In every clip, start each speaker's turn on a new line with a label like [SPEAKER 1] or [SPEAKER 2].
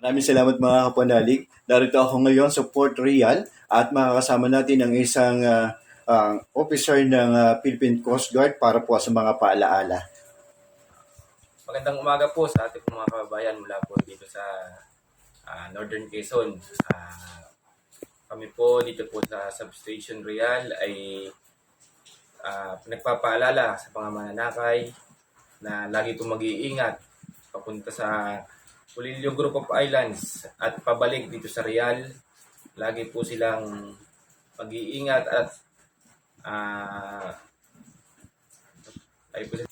[SPEAKER 1] Maraming salamat mga kapanalig. Narito ako ngayon sa Port Real at makakasama natin ang isang ah, ah, officer ng ah, Philippine Coast Guard para po sa mga paalaala.
[SPEAKER 2] Magandang umaga po sa ating mga kababayan mula po dito sa ah, Northern Quezon. Ah, kami po dito po sa Substation Real ay ah, nagpapaalala sa mga mananakay na lagi pong mag-iingat papunta sa Pulilio Group of Islands at pabalik dito sa Real. Lagi po silang mag-iingat at ah, ay po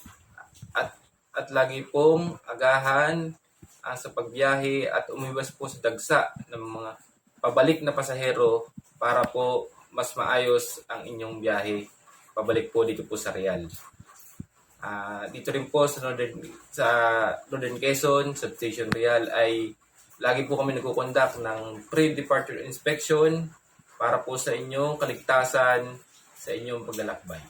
[SPEAKER 2] at at lagi pong agahan ah, sa pagbiyahe at umiwas po sa dagsa ng mga pabalik na pasahero para po mas maayos ang inyong biyahe pabalik po dito po sa Real. Ah, dito rin po sa Northern, sa Northern Quezon, Substation Real ay lagi po kami nagkukondak ng pre-departure inspection para po sa inyong kaligtasan sa inyong paglalakbay.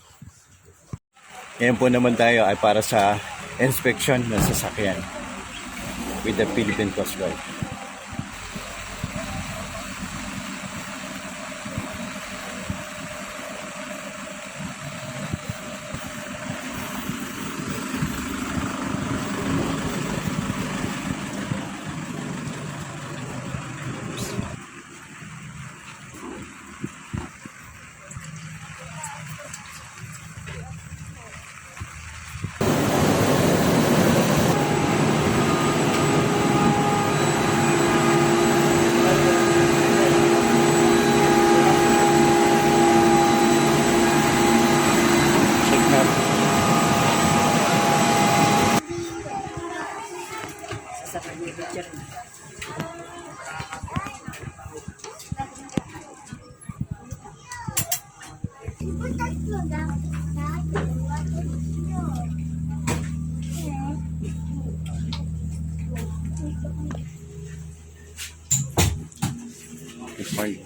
[SPEAKER 1] Ngayon po naman tayo ay para sa inspection ng sasakyan with the Philippine Coast Guard. Morning.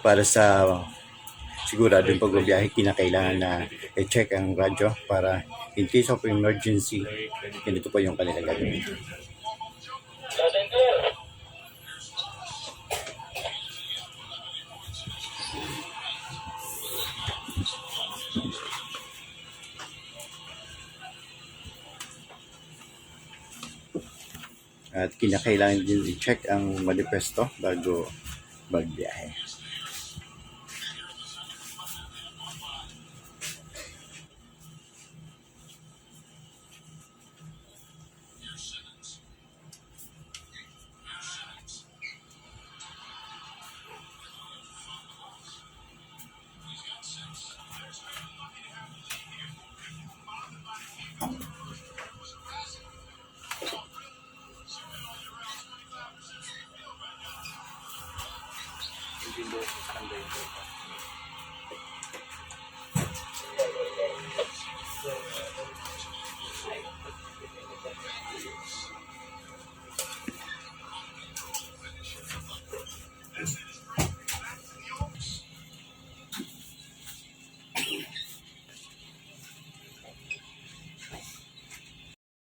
[SPEAKER 1] Para sa siguradong pagbabiyahe, kinakailangan na i-check ang radyo para in case of emergency, ganito po yung kanila gagawin. At kinakailangan din i-check ang manifesto bago magbiyahe. Pindot, Sanday.